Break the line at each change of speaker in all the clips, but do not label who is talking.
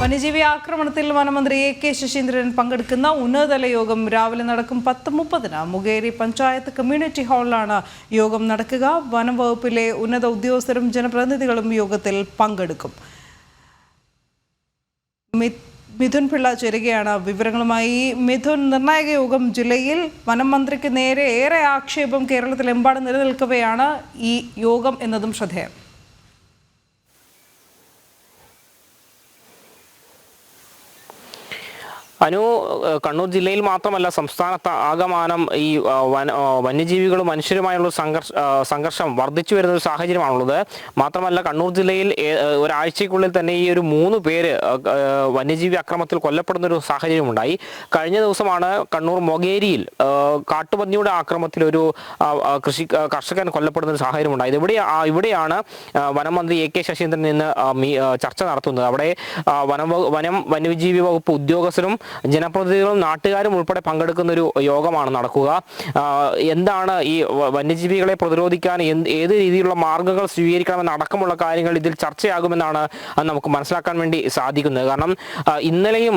വന്യജീവി ആക്രമണത്തിൽ വനമന്ത്രി A K Saseendran പങ്കെടുക്കുന്ന ഉന്നതതല യോഗം രാവിലെ നടക്കും പത്ത് മുപ്പതിന്. മുകേരി പഞ്ചായത്ത് കമ്മ്യൂണിറ്റി ഹാളിലാണ് യോഗം നടക്കുക. വനം വകുപ്പിലെ ഉന്നത ഉദ്യോഗസ്ഥരും ജനപ്രതിനിധികളും യോഗത്തിൽ പങ്കെടുക്കും. മിഥുൻ പിള്ള ചേരുകയാണ് വിവരങ്ങളുമായി. മിഥുൻ നിർണായക യോഗം ജില്ലയിൽ വനം മന്ത്രിക്ക് നേരെ ഏറെ ആക്ഷേപം കേരളത്തിലെമ്പാടും നിലനിൽക്കവെയാണ് ഈ യോഗം എന്നതും ശ്രദ്ധേയം.
അനു കണ്ണൂർ ജില്ലയിൽ മാത്രമല്ല സംസ്ഥാനത്ത് ആകമാനം ഈ വന വന്യജീവികളും മനുഷ്യരുമായുള്ള സംഘർഷ സംഘർഷം വർദ്ധിച്ചു വരുന്ന ഒരു സാഹചര്യമാണുള്ളത്. മാത്രമല്ല കണ്ണൂർ ജില്ലയിൽ ഒരാഴ്ചയ്ക്കുള്ളിൽ തന്നെ ഈ ഒരു മൂന്ന് പേര് വന്യജീവി അക്രമത്തിൽ കൊല്ലപ്പെടുന്ന ഒരു സാഹചര്യം ഉണ്ടായി കഴിഞ്ഞ ദിവസമാണ് കണ്ണൂർ മൊകേരിയിൽ കാട്ടുപന്നിയുടെ ആക്രമത്തിൽ ഒരു കൃഷി കർഷകൻ കൊല്ലപ്പെടുന്ന ഒരു സാഹചര്യം ഉണ്ടായത് ഇവിടെ ഇവിടെയാണ് വനം മന്ത്രി എ കെ ശശീന്ദ്രൻ ഇന്ന് ചർച്ച നടത്തുന്നത്. അവിടെ വനം വനം വന്യജീവി വകുപ്പ് ഉദ്യോഗസ്ഥരും ജനപ്രതിനിധികളും നാട്ടുകാരും ഉൾപ്പെടെ പങ്കെടുക്കുന്ന ഒരു യോഗമാണ് നടക്കുക. എന്താണ് ഈ വന്യജീവികളെ പ്രതിരോധിക്കാൻ ഏത് രീതിയിലുള്ള മാർഗങ്ങൾ സ്വീകരിക്കണമെന്ന് അടക്കമുള്ള കാര്യങ്ങൾ ഇതിൽ ചർച്ചയാകുമെന്നാണ് നമുക്ക് മനസ്സിലാക്കാൻ വേണ്ടി സാധിക്കുന്നത്. കാരണം ഇന്നലെയും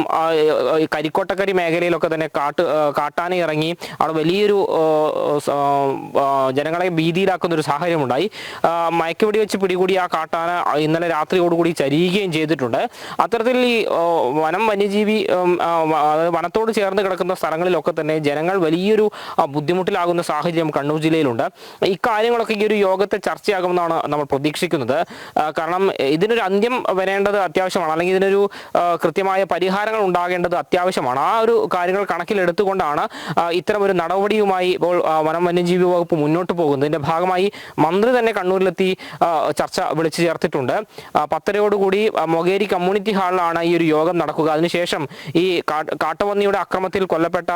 കരിക്കോട്ടക്കരി മേഖലയിലൊക്കെ തന്നെ കാട്ട് കാട്ടാന ഇറങ്ങി അവിടെ വലിയൊരു ജനങ്ങളെ ഭീതിയിലാക്കുന്ന ഒരു സാഹചര്യമുണ്ടായി. മയക്കുവെടി വെച്ച് പിടികൂടി ആ കാട്ടാന ഇന്നലെ രാത്രിയോടുകൂടി ചരിയുകയും ചെയ്തിട്ടുണ്ട്. അത്തരത്തിൽ ഈ വനം വന്യജീവി വനത്തോട് ചേർന്ന് കിടക്കുന്ന സ്ഥലങ്ങളിലൊക്കെ തന്നെ ജനങ്ങൾ വലിയൊരു ബുദ്ധിമുട്ടിലാകുന്ന സാഹചര്യം കണ്ണൂർ ജില്ലയിലുണ്ട്. ഇക്കാര്യങ്ങളൊക്കെ ഈ ഒരു യോഗത്തെ ചർച്ചയാകുമെന്നാണ് നമ്മൾ പ്രതീക്ഷിക്കുന്നത്. കാരണം ഇതിനൊരു അന്ത്യം വരേണ്ടത് അത്യാവശ്യമാണ്. അല്ലെങ്കിൽ ഇതിനൊരു കൃത്യമായ പരിഹാരങ്ങൾ ഉണ്ടാകേണ്ടത് അത്യാവശ്യമാണ്. ആ ഒരു കാര്യങ്ങൾ കണക്കിലെടുത്തുകൊണ്ടാണ് ഇത്തരം ഒരു നടപടിയുമായി ഇപ്പോൾ വനം വന്യജീവി വകുപ്പ് മുന്നോട്ട് പോകുന്നത്. ഇതിന്റെ ഭാഗമായി മന്ത്രി തന്നെ കണ്ണൂരിലെത്തി ചർച്ച വിളിച്ചു ചേർത്തിട്ടുണ്ട്. പത്തരയോടുകൂടി മൊകേരി കമ്മ്യൂണിറ്റി ഹാളിലാണ് ഈ ഒരു യോഗം നടക്കുക. അതിനുശേഷം ഈ കാട്ടുപന്നിയുടെ അക്രമത്തിൽ കൊല്ലപ്പെട്ട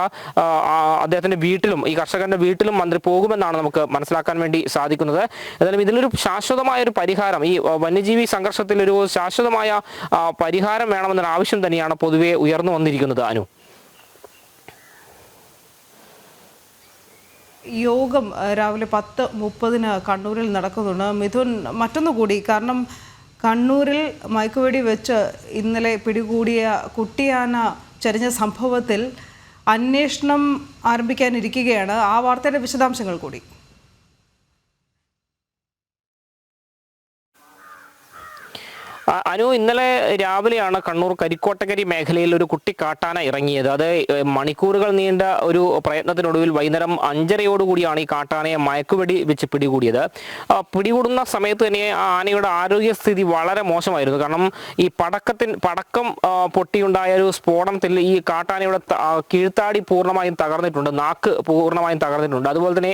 അദ്ദേഹത്തിന്റെ വീട്ടിലും ഈ കർഷകന്റെ വീട്ടിലും മന്ത്രി പോകുമെന്നാണ് നമുക്ക് മനസ്സിലാക്കാൻ വേണ്ടി സാധിക്കുന്നത്. ഏതായാലും ഇതിലൊരു ശാശ്വതമായ ഒരു പരിഹാരം ഈ വന്യജീവി സംഘർഷത്തിൽ ഒരു ശാശ്വതമായ പരിഹാരം വേണമെന്നൊരു ആവശ്യം തന്നെയാണ് പൊതുവെ ഉയർന്നു വന്നിരിക്കുന്നത്. അനു.
യോഗം രാവിലെ പത്ത് മുപ്പതിന് കണ്ണൂരിൽ നടക്കുന്നുണ്ട്. മിഥുൻ മറ്റൊന്നു കൂടി കാരണം കണ്ണൂരിൽ മയക്കുവെടി വെച്ച് ഇന്നലെ പിടികൂടിയ കുട്ടിയാന ചരിഞ്ഞ സംഭവത്തിൽ അന്വേഷണം ആരംഭിക്കാനിരിക്കുകയാണ്. ആ വാർത്തയുടെ വിശദാംശങ്ങൾ കൂടി
ആ, അനു ഇന്നലെ രാവിലെയാണ് കണ്ണൂർ കരിക്കോട്ടക്കരി മേഖലയിൽ ഒരു കുട്ടി കാട്ടാന ഇറങ്ങിയത്. അത് മണിക്കൂറുകൾ നീണ്ട ഒരു പ്രയത്നത്തിനൊടുവിൽ വൈകുന്നേരം അഞ്ചരയോടുകൂടിയാണ് ഈ കാട്ടാനയെ മയക്കുവെടി വെച്ച് പിടികൂടിയത്. പിടികൂടുന്ന സമയത്ത് തന്നെ ആ ആനയുടെ ആരോഗ്യസ്ഥിതി വളരെ മോശമായിരുന്നു. കാരണം ഈ പടക്കത്തിൻ പടക്കം പൊട്ടിയുണ്ടായ ഒരു സ്ഫോടനത്തിൽ ഈ കാട്ടാനയുടെ കീഴ്ത്താടി പൂർണമായും തകർന്നിട്ടുണ്ട്. നാക്ക് പൂർണമായും തകർന്നിട്ടുണ്ട്. അതുപോലെ തന്നെ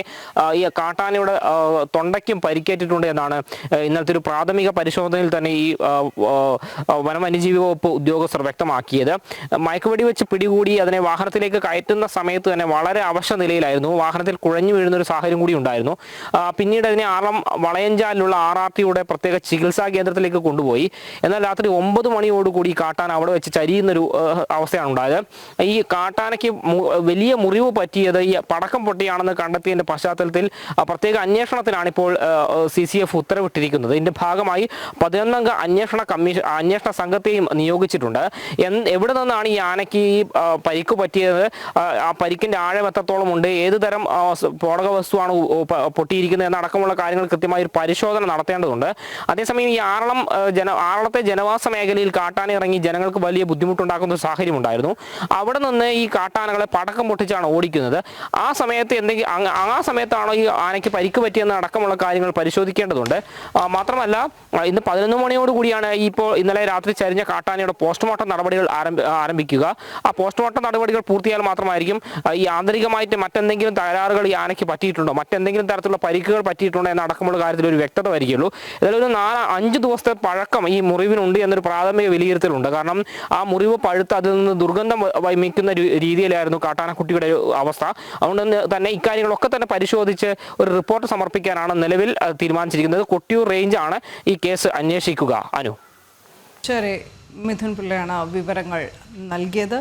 ഈ കാട്ടാനയുടെ തൊണ്ടയ്ക്കും പരിക്കേറ്റിട്ടുണ്ട് എന്നാണ് ഇന്നത്തെ ഒരു പ്രാഥമിക പരിശോധനയിൽ തന്നെ ഈ വനം വന്യജീവി വകുപ്പ് ഉദ്യോഗസ്ഥർ വ്യക്തമാക്കിയത്. മയക്കുവെടി വെച്ച് പിടികൂടി അതിനെ വാഹനത്തിലേക്ക് കയറ്റുന്ന സമയത്ത് തന്നെ വളരെ അവശ നിലയിലായിരുന്നു. വാഹനത്തിൽ കുഴഞ്ഞു വീഴുന്ന ഒരു സാഹചര്യം കൂടി ഉണ്ടായിരുന്നു. പിന്നീട് അതിനെ ആറാം വളയഞ്ചാലിലുള്ള ആർ ആർ പ്രത്യേക ചികിത്സാ കേന്ദ്രത്തിലേക്ക് കൊണ്ടുപോയി. എന്നാൽ രാത്രി ഒമ്പത് മണിയോടുകൂടി കാട്ടാൻ അവിടെ വെച്ച് ചരിയുന്നൊരു അവസ്ഥയാണ് ഉണ്ടായത്. ഈ കാട്ടാനയ്ക്ക് വലിയ മുറിവ് പറ്റിയത് ഈ പടക്കം പൊട്ടിയാണെന്ന് കണ്ടെത്തിയതിന്റെ പശ്ചാത്തലത്തിൽ പ്രത്യേക അന്വേഷണത്തിലാണ് ഇപ്പോൾ സി സി എഫ് ഉത്തരവിട്ടിരിക്കുന്നത്. ഇതിന്റെ ഭാഗമായി പതിനൊന്നംഗ അന്വേഷണ കമ്മീഷൻ അന്വേഷണ സംഘത്തെയും നിയോഗിച്ചിട്ടുണ്ട്. എവിടെ നിന്നാണ് ഈ ആനയ്ക്ക് ഈ പരിക്ക് പറ്റിയത്? ആ, പരിക്കിന്റെ ആഴം എത്രത്തോളം ഉണ്ട്? ഏത് തരം പോടക വസ്തുവാണ് പൊട്ടിയിരിക്കുന്നത്? എന്നടക്കമുള്ള കാര്യങ്ങൾ കൃത്യമായ ഒരു പരിശോധന നടത്തേണ്ടതുണ്ട്. അതേസമയം ഈ ആറളം ജന ആറളത്തെ ജനവാസ മേഖലയിൽ കാട്ടാന ഇറങ്ങി ജനങ്ങൾക്ക് വലിയ ബുദ്ധിമുട്ടുണ്ടാക്കുന്ന ഒരു സാഹചര്യം ഉണ്ടായിരുന്നു. അവിടെ നിന്ന് ഈ കാട്ടാനകളെ പടക്കം പൊട്ടിച്ചാണ് ഓടിക്കുന്നത്. ആ സമയത്ത് എന്തെങ്കിലും ആ സമയത്താണോ ഈ ആനയ്ക്ക് പരിക്ക് പറ്റിയെന്ന് അടക്കമുള്ള കാര്യങ്ങൾ പരിശോധിക്കേണ്ടതുണ്ട്. മാത്രമല്ല ഇന്ന് പതിനൊന്ന് മണിയോടുകൂടിയാണ് ഈ ഇപ്പോൾ ഇന്നലെ രാത്രി ചരിഞ്ഞ കാട്ടാനയുടെ പോസ്റ്റ്മോർട്ടം നടപടികൾ ആരംഭിക്കുക. ആ പോസ്റ്റ്മോർട്ടം നടപടികൾ പൂർത്തിയാൽ മാത്രമായിരിക്കും ഈ ആന്തരികമായിട്ട് മറ്റെന്തെങ്കിലും തകരാറുകൾ ഈ ആനയ്ക്ക് പറ്റിയിട്ടുണ്ടോ? മറ്റെന്തെങ്കിലും തരത്തിലുള്ള പരിക്കുകൾ പറ്റിയിട്ടുണ്ടോ എന്ന അടക്കമുള്ള കാര്യത്തിൽ ഒരു വ്യക്തത വരികയുള്ളൂ. ഏതായാലും ഒരു നാല് അഞ്ച് ദിവസത്തെ പഴക്കം ഈ മുറിവിനുണ്ട് എന്നൊരു പ്രാഥമിക വിലയിരുത്തലുണ്ട്. കാരണം ആ മുറിവ് പഴുത്ത് അതിൽ നിന്ന് ദുർഗന്ധം വമിക്കുന്ന രീതിയിലായിരുന്നു കാട്ടാനക്കുട്ടിയുടെ അവസ്ഥ. അതുകൊണ്ട് തന്നെ ഇക്കാര്യങ്ങളൊക്കെ തന്നെ പരിശോധിച്ച് ഒരു റിപ്പോർട്ട് സമർപ്പിക്കാനാണ് നിലവിൽ തീരുമാനിച്ചിരിക്കുന്നത്. കൊട്ടിയൂർ റേഞ്ചാണ് ഈ കേസ് അന്വേഷിക്കുക. അനു.
ശരി മിഥുൻ പിള്ളയാണ് വിവരങ്ങൾ നൽകിയത്.